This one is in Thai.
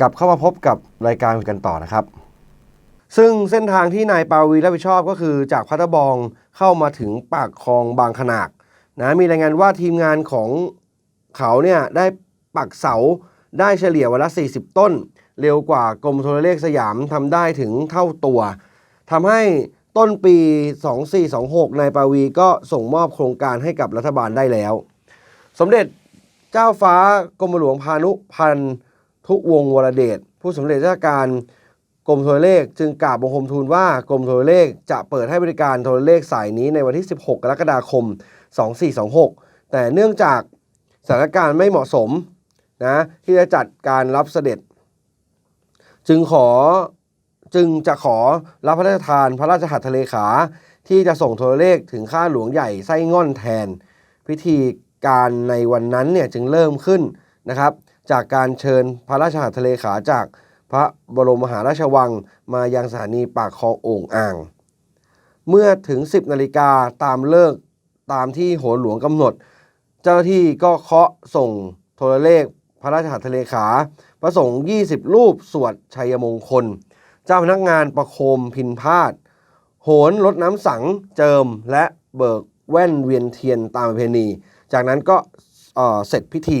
กลับเข้ามาพบกับรายการกันต่อนะครับ ซึ่งเส้นทางที่นายปาวีรับผิดชอบก็คือจากพัทบองเข้ามาถึงปากคลองบางขนากนะมีรายงานว่าทีมงานของเขาเนี่ยได้ปักเสาได้เฉลี่ยวันละ 40 ต้น เร็วกว่ากรมโทรเลขสยามทำได้ถึงเท่าตัวทำให้ต้นปี 2426นายปาวีก็ส่งมอบโครงการให้กับรัฐบาลได้แล้ว สมเด็จเจ้าฟ้ากรมหลวงพานุพันธ์ ทุวงวรเดชผู้สำเร็จราชการกรมโทรเลข จึงกราบบังคมทูลว่ากรมโทรเลขจะเปิดให้บริการโทรเลขสายนี้ในวันที่ 16 กรกฎาคม 2426 แต่เนื่องจากสถานการณ์ไม่เหมาะสมนะที่จะจัดการรับเสด็จ จึงขอจึงจะขอรับพระราชทานพระราชหัตถเลขา ที่จะส่งโทรเลขถึงข้าหลวงใหญ่ไส้ง่อนแทน พิธีการในวันนั้นเนี่ยจึงเริ่มขึ้นนะครับ จากการเชิญพระราชหัตถเลขาจากพระบรมมหาราชวังมายังสถานีปากคลองโอ่งอ่าง เมื่อถึง 10นาฬิกาตามเลิกตามที่โหนหลวงกำหนด เจ้าหน้าที่ก็เคาะส่งโทรเลขพระราชหัตถเลขาพระสงฆ์20 รูปสวดชัยมงคล เจ้าพนักงานประโคมพินพาดโหนรดน้ำสังเจิมและเบิกแว่นเวียนเทียนตามประเพณี จากนั้นก็เเสร็จพิธี